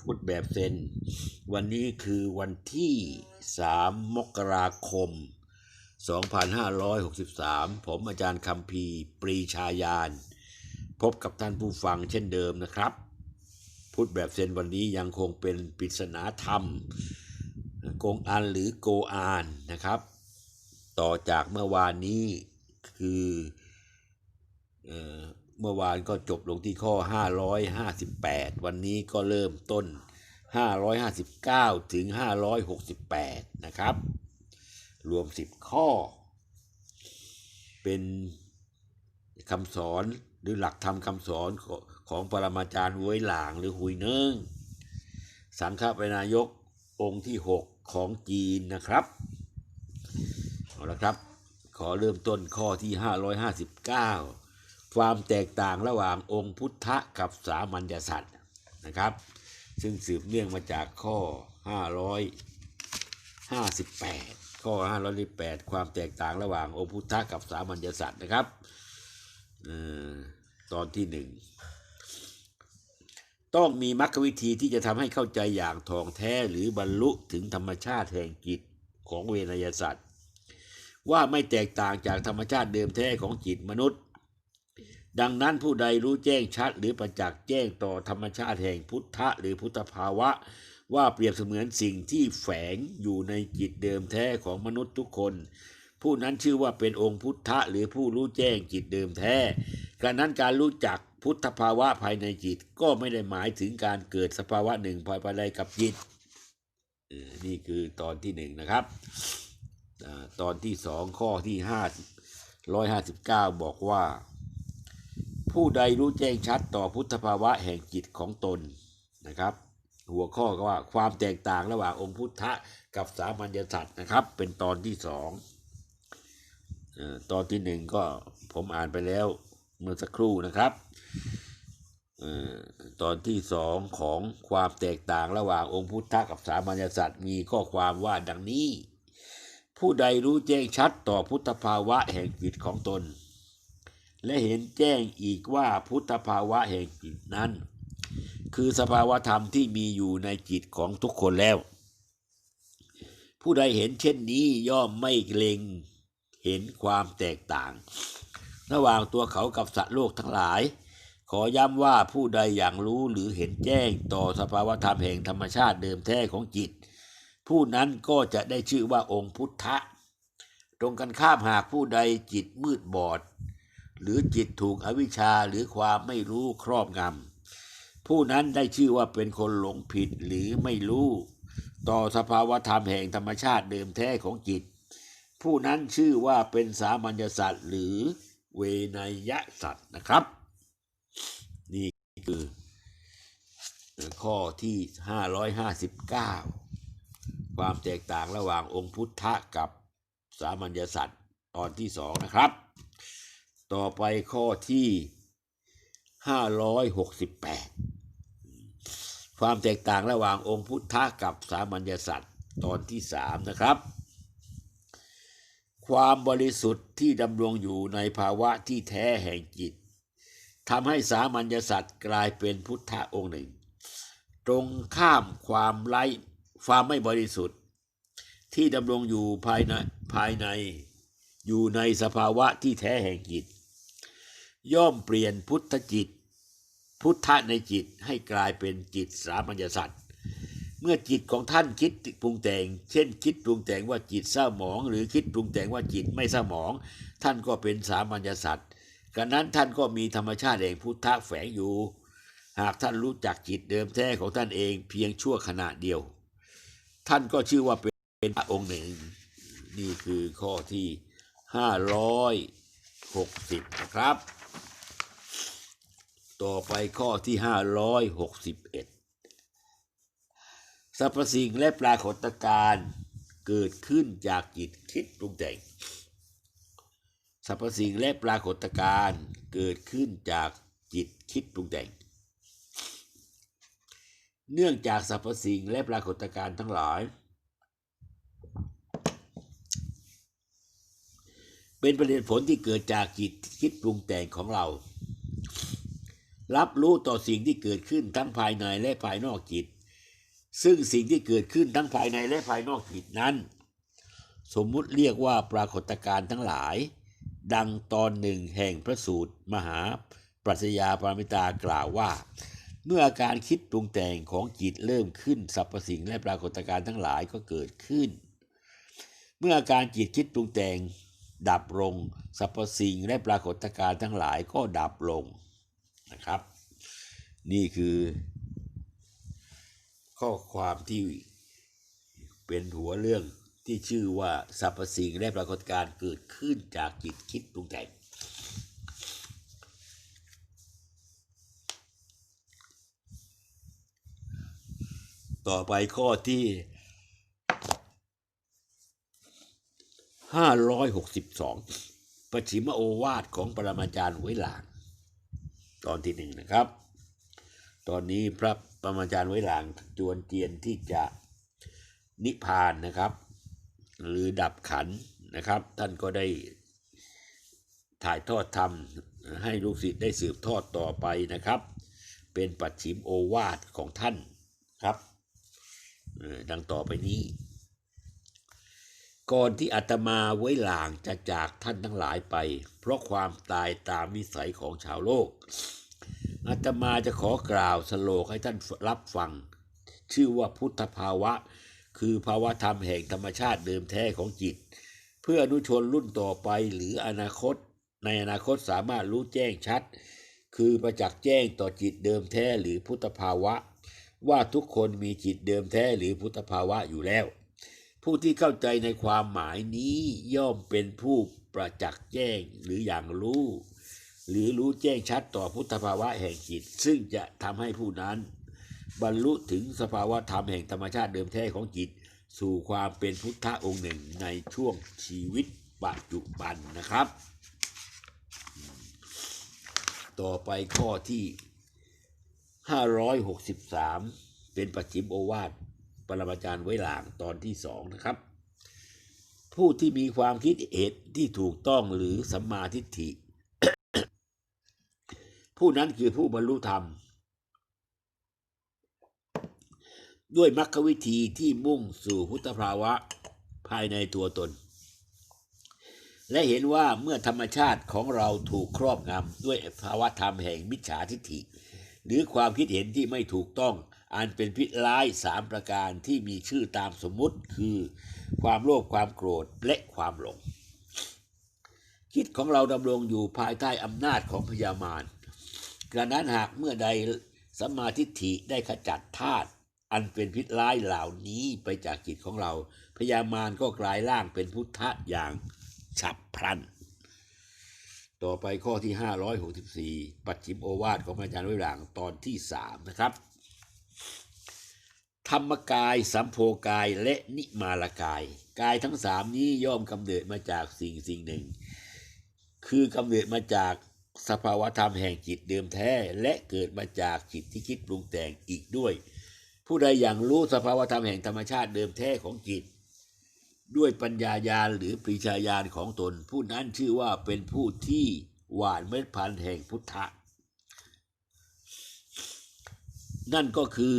พุธแบบเซน วันนี้คือวันที่ 3 มกราคม 2563 ผมอาจารย์คำพีปรีชาญาณพบกับท่านผู้ฟังเช่นเดิมนะครับ พุธแบบเซนวันนี้ยังคงเป็นปริศนาธรรมกงอันหรือโกอานนะครับ ต่อจากเมื่อวานนี้คือ เมื่อวานก็จบลงที่ข้อ 558 วันนี้ก็เริ่มต้น 559 ถึง 568 นะครับ รวม 10 ข้อ เป็นคำสอนหรือหลักธรรมคำสอนของของปรมาจารย์เว้ยหลางหรือหุยเนิงสังฆปนายกองค์ที่ 6 ของจีนนะครับ เอาละครับ ขอเริ่มต้นข้อที่ 559 ความแตกต่างระหว่างองค์พุทธกับสามัญญสัตว์นะครับ ซึ่งสืบเนื่องมาจากข้อ 558 ข้อ508ความแตกต่างระหว่างองค์พุทธกับสามัญญสัตว์นะครับออตอนที่หนึ่งต้องมีมรรควิธีที่จะทำให้เข้าใจอย่างทองแท้หรือบรรลุถึงธรรมชาติแห่งจิตของเวนยสัตว์ว่าไม่แตกต่างจากธรรมชาติเดิมแท้ของจิตมนุษย์ ดังนั้นผู้ใดรู้แจ้งชัดหรือประจักษ์แจ้งต่อธรรมชาติแห่งพุทธะหรือพุทธภาวะ ว่าเปรียบเสมือนสิ่งที่แฝงอยู่ในจิตเดิมแท้ของมนุษย์ทุกคน ผู้นั้นชื่อว่าเป็นองค์พุทธะหรือผู้รู้แจ้งจิตเดิมแท้การนั้นการรู้จักพุทธภาวะภายในจิตก็ไม่ได้หมายถึงการเกิดสภาวะหนึ่งภายภายในกับจิตนี่คือตอนที่หนึ่งนะครับตอนที่สองข้อที่ห้าร้อยห้าสิบเก้าบอกว่า ผู้ใดรู้แจ้งชัดต่อพุทธภาวะแห่งจิตของตนนะครับ หัวข้อก็ว่าความแตกต่างระหว่างองค์พุทธะกับสามัญญสัตว์นะครับ เป็นตอนที่สองตอนที่หนึ่งก็ผมอ่านไปแล้วเมื่อสักครู่นะครับตอนที่สองของความแตกต่างระหว่างองค์พุทธะกับสามัญญสัตว์มีข้อความว่าดังนี้ ผู้ใดรู้แจ้งชัดต่อพุทธภาวะแห่งจิตของตน และเห็นแจ้งอีกว่าพุทธภาวะแห่งจิตนั้น คือสภาวะธรรมที่มีอยู่ในจิตของทุกคนแล้ว ผู้ใดเห็นเช่นนี้ย่อมไม่เกรงเห็นความแตกต่าง ระหว่างตัวเขากับสัตว์โลกทั้งหลาย ขอย้ำว่าผู้ใดอย่างรู้หรือเห็นแจ้งต่อสภาวธรรมแห่งธรรมชาติเดิมแท้ของจิต ผู้นั้นก็จะได้ชื่อว่าองค์พุทธะ ตรงกันข้ามหากผู้ใดจิตมืดบอด หรือจิตถูกอวิชชาหรือความไม่รู้ครอบงำผู้นั้นได้ชื่อว่าเป็นคนหลงผิดหรือไม่รู้ ต่อสภาวธรรมแห่งธรรมชาติเดิมแท้ของจิต ผู้นั้นชื่อว่าเป็นสามัญสัตว์หรือเวนยสัตว์นะครับ นี่คือข้อที่ 559 ความแตกต่างระหว่างองค์พุทธะกับสามัญญสัตว์ตอนที่สองนะครับ ต่อไปข้อที่568ความแตกต่างระหว่างองค์พุทธะกับสามัญญสัตว์ตอนที่สามนะครับ ความบริสุทธิ์ที่ดำรงอยู่ในภาวะที่แท้แห่งจิตทำให้สามัญญสัตว์กลายเป็นพุทธะองค์หนึ่ง ตรงข้ามความไร้ความไม่บริสุทธิ์ ที่ดำรงอยู่ภายในภายในอยู่ในสภาวะที่แท้แห่งจิต ย่อมเปลี่ยนพุทธจิต พุทธะในจิตให้กลายเป็นจิตสามัญญสัตว์เมื่อจิตของท่านคิดปรุงแต่ง เช่น คิดปรุงแต่งว่าจิตเศร้าหมอง หรือคิดปรุงแต่งว่าจิตไม่เศร้าหมอง ท่านก็เป็นสามัญญสัตว์กันนั้นท่านก็มีธรรมชาติแห่งพุทธะแฝงอยู่ หากท่านรู้จักจิตเดิมแท้ของท่านเองเพียงชั่วขณะเดียว ท่านก็ชื่อว่าเป็นพระองค์หนึ่ง นี่คือข้อที่ห้าร้อยหกสิบนะครับ ต่อไปข้อที่ห้าร้อยหกสิบเอ็ดสรรพสิ่งและปรากฏการณ์เกิดขึ้นจากจิตคิดปรุงแต่งสรรพสิ่งและปรากฏการณ์เกิดขึ้นจากจิตคิดปรุงแต่ง เนื่องจากสรรพสิ่งและปรากฏการณ์ทั้งหลาย เป็นประเด็นผลที่เกิดจากจิตคิดปรุงแต่งของเรา รับรู้ต่อสิ่งที่เกิดขึ้นทั้งภายในและภายนอกจิต ซึ่งสิ่งที่เกิดขึ้นทั้งภายในและภายนอกจิตนั้น สมมุติเรียกว่าปรากฏการณ์ทั้งหลาย ดังตอนหนึ่งแห่งพระสูตร มหาปรัชญาปรมิตากล่าวว่า เมื่ออาการคิดปรุงแต่งของจิตเริ่มขึ้นสรรพสิ่งและปรากฏการณ์ทั้งหลายก็เกิดขึ้น เมื่ออาการจิตคิดปรุงแต่งดับลงสรรพสิ่งและปรากฏการณ์ทั้งหลายก็ดับลง นะครับ นี่คือ ข้อความที่เป็นหัวเรื่องที่ชื่อว่าสรรพสิ่งและปรากฏการเกิดขึ้นจากจิตคิดปรุงแต่งต่อไปข้อที่562ปัจฉิมโอวาทของปรมาจารย์ไว้หลาง ตอนที่หนึ่งนะครับ ตอนนี้พระปรมาจารย์ไว้หลางจวนเจียนที่จะนิพพานนะครับ หรือดับขันนะครับ ท่านก็ได้ถ่ายทอดธรรมให้ลูกศิษย์ได้สืบทอดต่อไปนะครับ เป็นปัจฉิมโอวาทของท่านครับดังต่อไปนี้ ก่อนที่อาตมาไว้หลางจะจากท่านทั้งหลายไป เพราะความตายตามวิสัยของชาวโลก อาตมาจะขอกล่าวสโลกให้ท่านรับฟัง ชื่อว่าพุทธภาวะ คือภาวะธรรมแห่งธรรมชาติเดิมแท้ของจิต เพื่ออนุชนรุ่นต่อไปหรืออนาคต ในอนาคตสามารถรู้แจ้งชัด คือประจักษ์แจ้งต่อจิตเดิมแท้หรือพุทธภาวะ ว่าทุกคนมีจิตเดิมแท้หรือพุทธภาวะอยู่แล้ว ผู้ที่เข้าใจในความหมายนี้ย่อมเป็นผู้ประจักษ์แจ้งหรืออย่างรู้ หรือรู้แจ้งชัดต่อพุทธภาวะแห่งจิต ซึ่งจะทำให้ผู้นั้น บรรลุถึงสภาวะธรรมแห่งธรรมชาติเดิมแท้ของจิต สู่ความเป็นพุทธะองค์หนึ่งในช่วงชีวิตปัจจุบันนะครับ ต่อไปข้อที่ 563 เป็นปัจฉิมโอวาท ปรมาจารย์ไว้หลางตอนที่สองนะครับ ผู้ที่มีความคิดเห็นที่ถูกต้องหรือสัมมาทิฏฐิ ผู้นั้นคือผู้บรรลุธรรม ด้วยมรรควิธีที่มุ่งสู่พุทธภาวะภายในตัวตน และเห็นว่าเมื่อธรรมชาติของเราถูกครอบงำด้วยภาวะธรรมแห่งมิจฉาทิฏฐิ หรือความคิดเห็นที่ไม่ถูกต้อง อันเป็นพิษร้ายสามประการที่มีชื่อตามสมมุติคือ ความโลภความโกรธและความหลง คิดของเราดำรงอยู่ภายใต้อำนาจของพยามารกระนั้นหากเมื่อใดสมมาทิฏฐิได้ขจัดธาตุอันเป็นพิษร้ายเหล่านี้ไปจากจิตของเรา พยามารก็กลายร่างเป็นพุทธะอย่างฉับพลัน ต่อไปข้อที่ 564 ปัจฉิมโอวาทของอาจารย์วิหลังตอนที่ 3 นะครับ ธรรมกาย สัมโพกายและนิมารกาย กายทั้งสามนี้ย่อมกำเนิดมาจากสิ่งสิ่งหนึ่ง คือกำเนิดมาจากสภาวธรรมแห่งจิตเดิมแท้ และเกิดมาจากจิตที่คิดปรุงแต่งอีกด้วย ผู้ใดอย่างรู้สภาวธรรมแห่งธรรมชาติเดิมแท้ของจิต ด้วยปัญญาญาณหรือปริชาญาณของตน ผู้นั้นชื่อว่าเป็นผู้ที่หวานเม็ดพันธุ์แห่งพุทธะนั่นก็คือ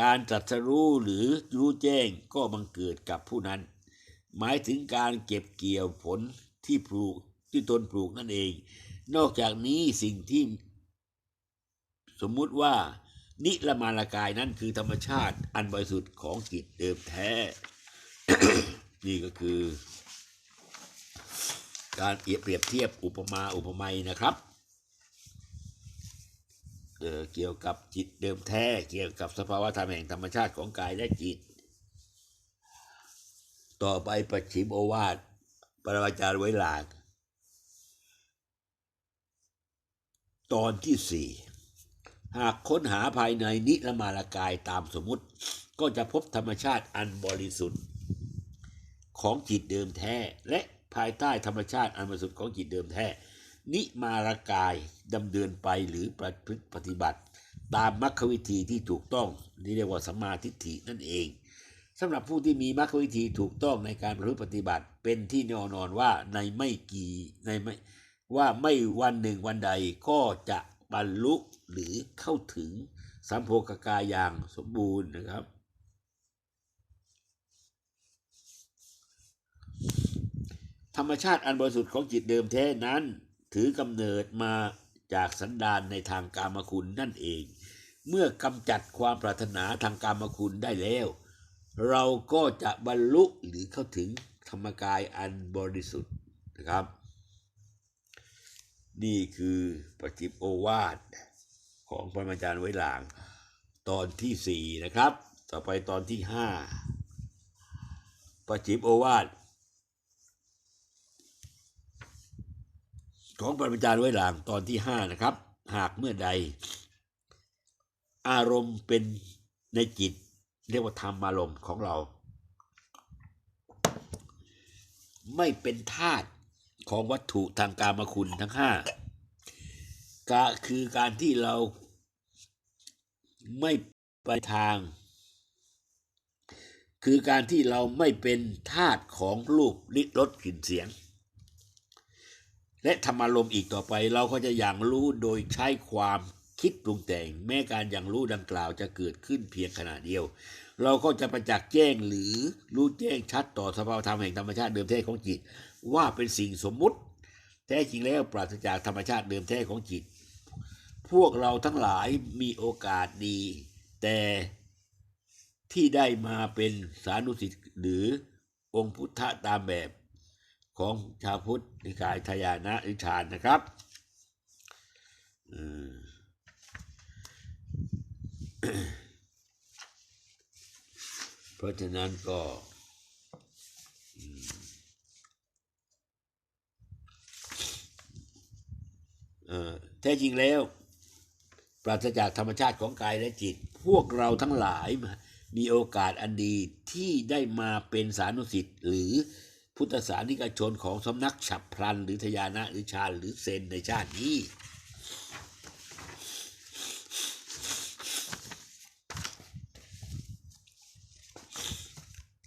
การตรัสรู้หรือรู้แจ้งก็บังเกิดกับผู้นั้น หมายถึงการเก็บเกี่ยวผลที่ปลูกที่ตนปลูกนั่นเอง นอกจากนี้สิ่งที่สมมุติว่านิรมานกายนั้นคือธรรมชาติอันบริสุทธิ์ของจิตเดิมแท้ นี่ก็คือ การเปรียบเทียบอุปมาอุปไมยนะครับ เเกี่ยวกับจิตเดิมแท้ เกี่ยวกับสภาวะธรรมแห่งธรรมชาติของกายและจิต ต่อไปปัจฉิมโอวาทปรมาจารย์ไว้หลากตอนที่สี่หากค้นหาภายในนิรมารกายตามสมมติ ก็จะพบธรรมชาติอันบริสุทธิ์ ของจิตเดิมแท้ และภายใต้ธรรมชาติอันบริสุทธิ์ของจิตเดิมแท้ นิมารกายดำเนินไปหรือประพฤติปฏิบัติ ตามมรรควิธีที่ถูกต้องที่เรียกว่าสัมมาทิฏฐินั่นเองสำหรับผู้ที่มีมรรควิธีถูกต้องในการประพฤติปฏิบัติ เป็นที่แน่นอนว่าในไม่กี่ในไม่ว่าไม่วันหนึ่งวันใดก็จะบรรลุหรือเข้าถึงสัมโพกกายอย่างสมบูรณ์นะครับ ธรรมชาติอันบริสุทธิ์ของจิตเดิมแท้นั้น ถือกำเนิดมาจากสันดานในทางกามคุณนั่นเอง เมื่อกำจัดความปรารถนาทางกามคุณได้แล้ว เราก็จะบรรลุหรือเข้าถึงธรรมกายอันบริสุทธิ์นะครับ นี่คือปฏิปโอวาทของพระอาจารย์ไว้หลาง ตอนที่สี่นะครับ ต่อไปตอนที่ห้าปฏิปโอวาท ของปรมาจารย์ไว้หลังตอนที่ห้านะครับ หากเมื่อใด อารมณ์เป็นในจิต เรียกว่าธรรมอารมณ์ของเรา ไม่เป็นธาตุของวัตถุทางกามคุณทั้งห้ากะคือการที่เราไม่ไปทาง คือการที่เราไม่เป็นธาตุของรูปลิรสกลิ่นเสียง และธรรมารมณ์อีกต่อไป เราก็จะอย่างรู้โดยใช้ความคิดปรุงแต่ง แม้การอย่างรู้ดังกล่าวจะเกิดขึ้นเพียงขณะเดียว เราก็จะประจักษ์แจ้งหรือรู้แจ้งชัดต่อสภาวธรรมแห่งธรรมชาติเดิมแท้ของจิต ว่าเป็นสิ่งสมมุติ แท้จริงแล้วปราศจากธรรมชาติเดิมแท้ของจิต พวกเราทั้งหลายมีโอกาสดี แต่ที่ได้มาเป็นสานุสิทธิ์หรือองค์พุทธะตามแบบ ของชาวพุทธนิกายทยานะหรือฌานนะครับเพราะฉะนั้นก็เอ่อแท้จริงแล้ว ปราศจากธรรมชาติของกายและจิต พวกเราทั้งหลายมีโอกาสอันดีที่ได้มาเป็นสานุสิทธิ์หรือ พุทธศาสนิกชนของสำนักฉับพลัน หรือทยานะหรือฌาหรือเซนในชาตินี้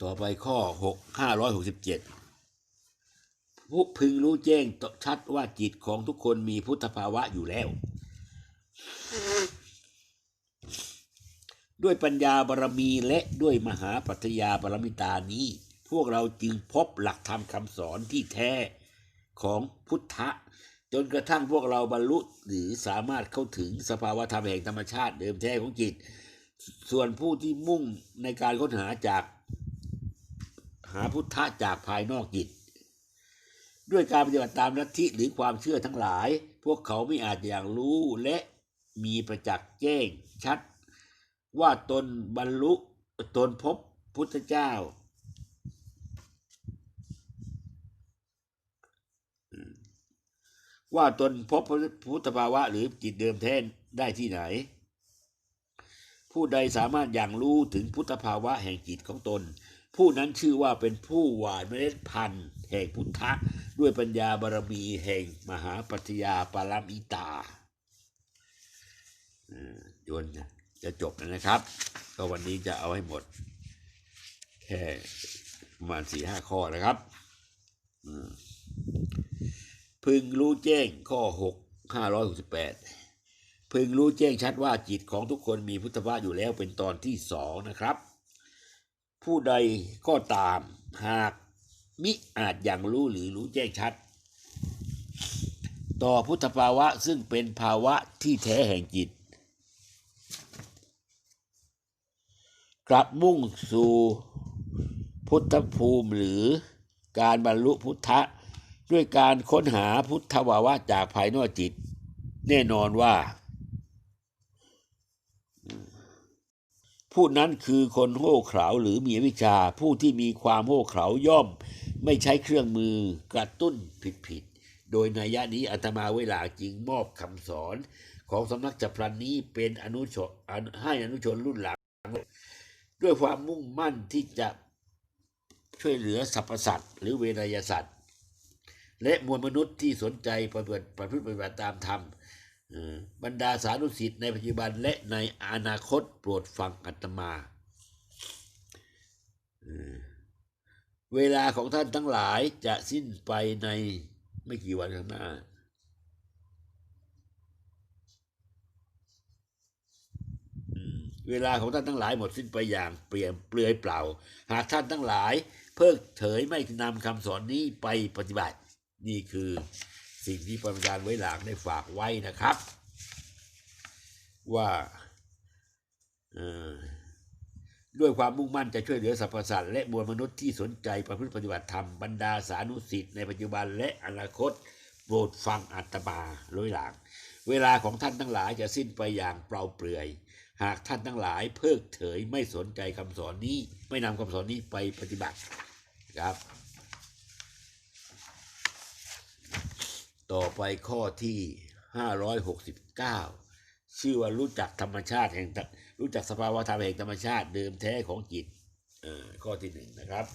ต่อไปข้อ 6 567ผู้พึงรู้แจ้งชัดว่าจิตของทุกคนมีพุทธภาวะอยู่แล้ว ด้วยปัญญาบารมีและด้วยมหาปัจญาบารมิตานี้ พวกเราจึงพบหลักธรรมคำสอนที่แท้ของพุทธะ จนกระทั่งพวกเราบรรลุหรือสามารถเข้าถึงสภาวะธรรมแห่งธรรมชาติเดิมแท้ของจิต ส่วนผู้ที่มุ่งในการค้นหาจากหาพุทธะจากภายนอกจิต ด้วยการปฏิบัติตามลัทธิหรือความเชื่อทั้งหลาย พวกเขาไม่อาจอย่างรู้และมีประจักษ์แจ้งชัด ว่าตนบรรลุตนพบพุทธเจ้า ว่าตนพบพุทธภาวะหรือจิตเดิมแท้ได้ที่ไหน ผู้ใดสามารถอย่างรู้ถึงพุทธภาวะแห่งจิตของตน ผู้นั้นชื่อว่าเป็นผู้หวานเมล็ดพันธุ์ แห่งพุทธะ ด้วยปัญญาบารมีแห่งมหาปัจญาปารามิตาอ่อจนจะจบแล้วนะครับ ก็วันนี้จะเอาให้หมด แค่ประมาณสี่ห้าข้อนะครับ อืม พึงรู้แจ้งข้อหกห้าร้อยหกสิบแปดพึงรู้แจ้งชัดว่าจิตของทุกคนมีพุทธภาพอยู่แล้วเป็นตอนที่สองนะครับ ผู้ใดก็ตามหากมิอาจอย่างรู้หรือรู้แจ้งชัด ต่อพุทธภาวะซึ่งเป็นภาวะที่แท้แห่งจิต กลับมุ่งสู่พุทธภูมิหรือการบรรลุพุทธะ ด้วยการค้นหาพุทธภาวะจากภายนอกจิต แน่นอนว่า ผู้นั้นคือคนโง่เขลาหรือมีวิชา ผู้ที่มีความโง่เขลาย่อม ไม่ใช้เครื่องมือกระตุ้นผิดๆโดยนัยยะนี้อาตมาเวลาจึงมอบคำสอนของสำนักจัพลันนี้เป็นอนุชนอให้อนุชนรุ่นหลัง ด้วยความมุ่งมั่นที่จะช่วยเหลือสรรพสัตว์หรือเวนยสัตว์ และมวลมนุษย์ที่สนใจประพฤติประพฤติปฏิบัติตามธรรมอ่อบรรดาสาธุสิทธิ์ในปัจจุบันและในอนาคตโปรดฟังอาตมาอ่อเวลาของท่านทั้งหลายจะสิ้นไปในไม่กี่วันข้างหน้า เวลาของท่านทั้งหลายหมดสิ้นไปอย่างเปลี่ยนเปลือยเปล่า หากท่านทั้งหลาย เพิกเฉยไม่นำคำสอนนี้ไปปฏิบัติ นี่คือสิ่งที่พระอาจารย์ไว้หลางได้ฝากไว้นะครับ ว่าด้วยความมุ่งมั่นจะช่วยเหลือสรรพสัตว์และมวลมนุษย์ที่สนใจประพฤติปฏิบัติธรรมบรรดาสานุสิทธิ์ในปัจจุบันและอนาคตโปรดฟังอัตมาโดยหลัง เวลาของท่านทั้งหลายจะสิ้นไปอย่างเปล่าเปลือย หากท่านทั้งหลายเพิกเฉยไม่สนใจคำสอนนี้ ไม่นำคำสอนนี้ไปปฏิบัติครับ ต่อไปข้อที่ 569 ชื่อว่ารู้จักธรรมชาติแห่งรู้จักสภาวะธรรมแห่งธรรมชาติเดิมแท้ของจิตอ่อข้อที่หนึ่งนะครับ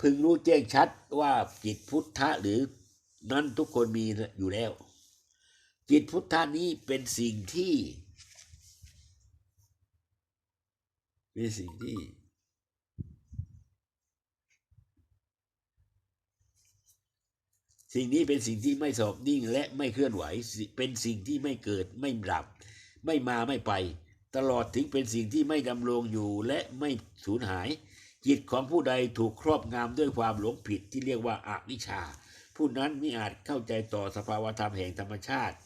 พึงรู้แจ้งชัดว่าจิตพุทธะหรือนั้นทุกคนมีอยู่แล้ว จิตพุทธะนี้เป็นสิ่งที่เป็นสิ่งที่ สิ่งนี้เป็นสิ่งที่ไม่สอบนิ่งและไม่เคลื่อนไหว เป็นสิ่งที่ไม่เกิดไม่ดับ ไม่มาไม่ไป ตลอดถึงเป็นสิ่งที่ไม่ดำรงอยู่และไม่สูญหาย จิตของผู้ใดถูกครอบงำด้วยความหลงผิดที่เรียกว่าอาวิชชา ผู้นั้นไม่อาจเข้าใจต่อสภาวธรรมแห่งธรรมชาติ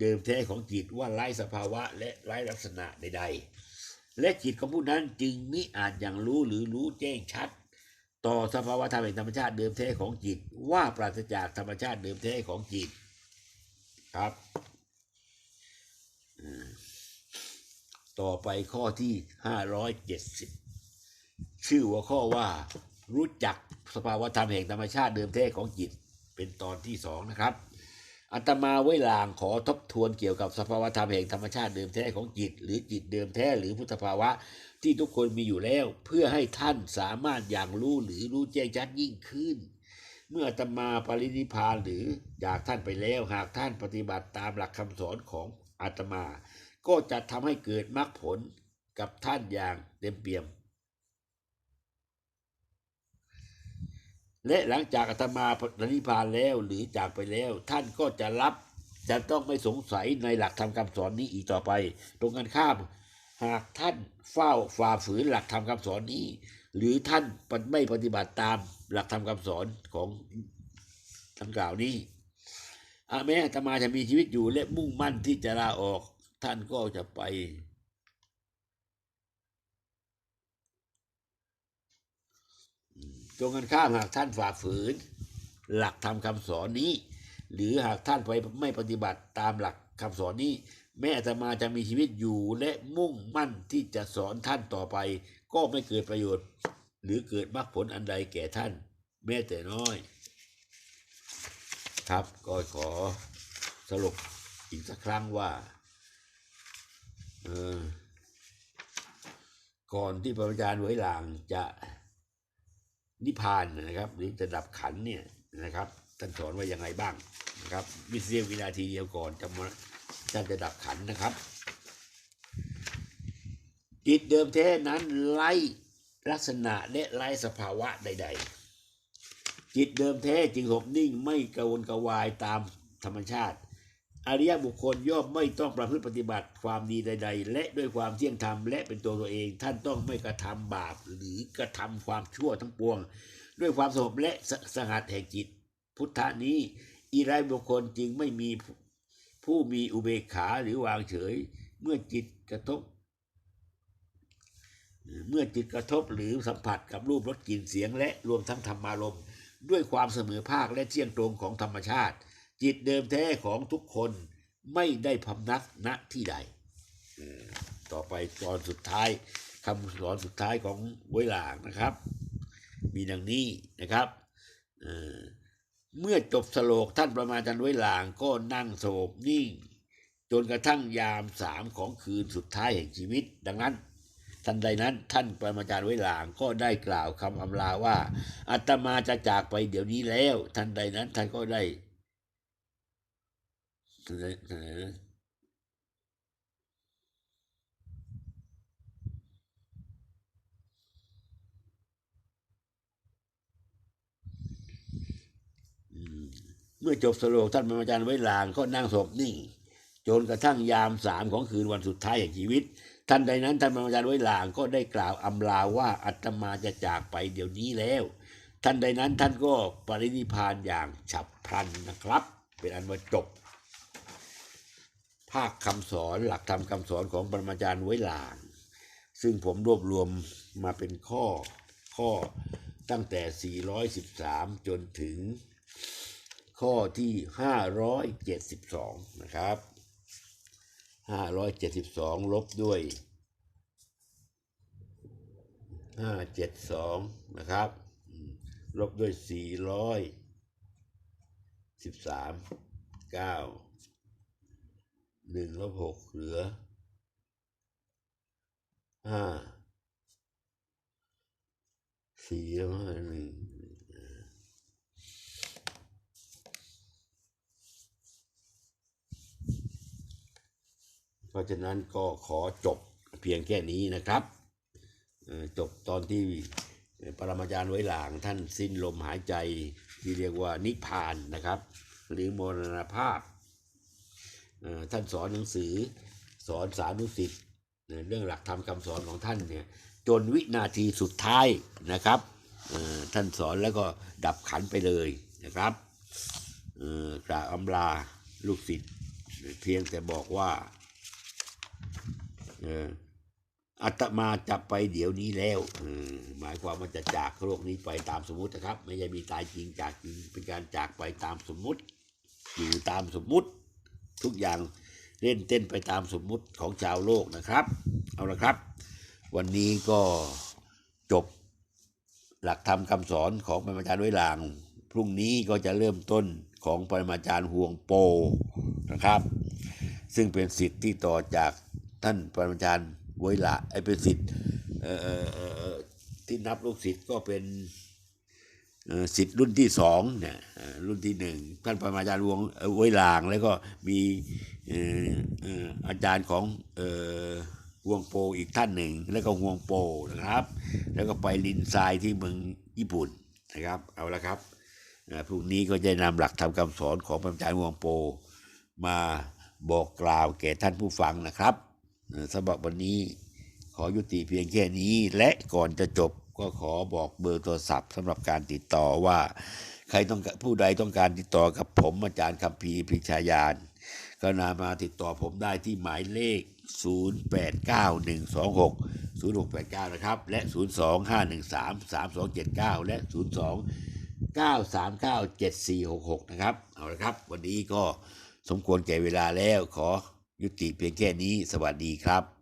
เดิมแท้ของจิตว่าไร้สภาวะและไร้ลักษณะใด ๆ และจิตของผู้นั้นจึงมิอาจอย่างรู้หรือรู้แจ้งชัด ต่อสภาวะธรรมแห่งธรรมชาติเดิมแท้ของจิต ว่าปราศจากธรรมชาติเดิมแท้ของจิตครับต่อไปข้อที่ห้าร้อยเจ็ดสิบชื่อหัวข้อว่ารู้จักสภาวะธรรมแห่งธรรมชาติเดิมแท้ของจิต เป็นตอนที่สองนะครับ อาตมาไว้ลางขอทบทวนเกี่ยวกับสภาวะธรรมแห่งธรรมชาติเดิมแท้ของจิต หรือจิตเดิมแท้หรือพุทธภาวะ ที่ทุกคนมีอยู่แล้ว เพื่อให้ท่านสามารถอย่างรู้หรือรู้แจ้งชัดยิ่งขึ้น เมื่ออาตมาปรินิพพานหรือจากท่านไปแล้วหากท่านปฏิบัติตามหลักคำสอนของอาตมา ก็จะทำให้เกิดมรรคผลกับท่านอย่างเต็มเปี่ยม และหลังจากอาตมาปรินิพพานแล้วหรือจากไปแล้ว ท่านก็จะรับจะต้องไม่สงสัยในหลักธรรมคำสอนนี้อีกต่อไป ตรงกันข้าม หากท่านเฝ้าฝ่าฝืนหลักธรรมคำสอนนี้ หรือท่านไม่ปฏิบัติตามหลักธรรมคำสอนของทั้งกล่าวนี้อาแม้อาตมาจะมีชีวิตอยู่และมุ่งมั่นที่จะลาออก ท่านก็จะไป ตรงกันข้ามหากท่านฝ่าฝืน หลักธรรมคำสอนนี้ หรือหากท่านไปไม่ปฏิบัติตามหลักคำสอนนี้ แม้อาตมาจะมีชีวิตอยู่และมุ่งมั่นที่จะสอนท่านต่อไป ก็ไม่เกิดประโยชน์ หรือเกิดมรรคผลอันใดแก่ท่าน แม้แต่น้อย ครับก็ขอสรุปอีกสักครั้งว่าเออก่อนที่พระอาจารย์ไว้หลางจะ นิพพานนะครับ หรือจะดับขันเนี่ยนะครับท่านสอนว่ายังไงบ้างนะครับวิเศษวินาทีเดียวก่อนจะมาท่านจะดับขันนะครับจิตเดิมแท้นั้นไร้ลักษณะและไร้สภาวะใด ๆ จิตเดิมแท้จึงหบนิ่งไม่กระวนกระวายตามธรรมชาติ อริยบุคคลย่อมไม่ต้องประพฤติปฏิบัติความดีใด ๆ และด้วยความเที่ยงธรรมและเป็นตัวตัวเอง ท่านต้องไม่กระทำบาปหรือกระทำความชั่วทั้งปวง ด้วยความสงบและสสงัดแห่งจิต พุทธานี้อีไรบุคคลจึงไม่มีผู้ผู้มีอุเบกขาหรือวางเฉย เมื่อจิตกระทบ เมื่อจิตกระทบหรือสัมผัสกับรูปรสกลิ่นเสียงและรวมทั้งธรรมารมณ์ด้วยความเสมอภาคและเที่ยงตรงของธรรมชาติ จิตเดิมแท้ของทุกคนไม่ได้พำนักณที่ใดต่อไปตอนสุดท้ายคำสอนสุดท้ายของเวลางนะครับ มีดังนี้นะครับเเมื่อจบสโลกท่านประมาจันไว้หลางก็นั่งสงบนิ่ง จนกระทั่งยามสามของคืนสุดท้ายแห่งชีวิต ดังนั้นทันใดนั้นท่านปรมาจารย์ไว้หลางก็ได้กล่าวคำอำลาว่าอาตมาจะจากไปเดี๋ยวนี้แล้ว ทันใดนั้นท่านก็ได้ ทันอเมื่อจบสโลกท่านปรมาจารย์ไว้หลางก็นั่งสงบนิ่งจนกระทั่งยามสามของคืนวันสุดท้ายแห่งชีวิต ท่านใดนั้นท่านพระอาจารย์ไว้ลางก็ได้กล่าวอำลาว่าอัตมาจะจากไปเดี๋ยวนี้แล้ว ท่านใดนั้นท่านก็ปรินิพพานอย่างฉับพลันนะครับ เป็นอันว่าจบ ภาคคำสอนหลักธรรมคำสอนของปรมาจารย์ไว้ลาง ซึ่งผมรวบรวมมาเป็นข้อข้อตั้งแต่ 413 จนถึงข้อที่ 572 นะครับ 572 ลบด้วย 572 นะครับ ลบด้วย 413 9 หนึ่งลบหกเหลือห้าสี่ลบห้าหนึ่งเพราะฉะนั้นก็ขอจบเพียงแค่นี้นะครับจบตอนที่ปรมาจารย์ไว้หลางท่านสิ้นลมหายใจที่เรียกว่านิพพานนะครับหรือมรณภาพ ท่านสอนหนังสือสอนสานุสิทธิ์เอ่อเรื่องหลักธรรมคำสอนของท่านเนี่ยจนวินาทีสุดท้ายนะครับอ่อท่านสอนแล้วก็ดับขันไปเลยนะครับอ่อกราบอำลาลูกศิษย์เพียงแต่บอกว่าอ่ออาตมาจะไปเดี๋ยวนี้แล้วหมายความว่าจะจากโลกนี้ไปตามสมมุตินะครับ ไม่ใช่มีตายจริงจากจริงเป็นการจากไปตามสมมุติ อยู่ตามสมมุติ ทุกอย่างเล่นเต้นไปตามสมมุติของชาวโลกนะครับ เอาละครับ วันนี้ก็จบหลักธรรมคำสอนของปรมาจารย์ไว้ลาง พรุ่งนี้ก็จะเริ่มต้นของปรมาจารย์ห่วงโปนะครับ ซึ่งเป็นสิทธิ์ที่ต่อจากท่านปรมาจารย์ไว้ละไอเป็นสิทธิ์ที่นับลูกศิษย์ก็เป็น สิทธิ์รุ่นที่สองเนี่ยรุ่นที่หนึ่งท่านปรมาจารย์วงเอ่อไว้ลาง แล้วก็มีอาจารย์ของเอ่อห่วงโปอีกท่านหนึ่ง แล้วก็ห่วงโปนะครับ แล้วก็ไปลินทรายที่เมืองญี่ปุ่นนะครับ เอาละครับพรุ่งนี้ก็จะนำหลักธรรมคำสอนของพระอาจารย์ห่วงโปมาบอกกล่าวแก่ท่านผู้ฟังนะครับสำหรับวันนี้ขอยุติเพียงแค่นี้และก่อนจะจบ ก็ขอบอกเบอร์โทรศัพท์สำหรับการติดต่อว่า ใครต้องผู้ใดต้องการติดต่อกับผมอาจารย์คัมภีพิชายานก็นามาติดต่อผมได้ที่หมายเลข 089126 0689 นะครับ และ 02513 3279 และ 02 939 7466 นะครับ เอาละครับ วันนี้ก็สมควรแก่เวลาแล้วขอยุติเพียงแค่นี้ สวัสดีครับ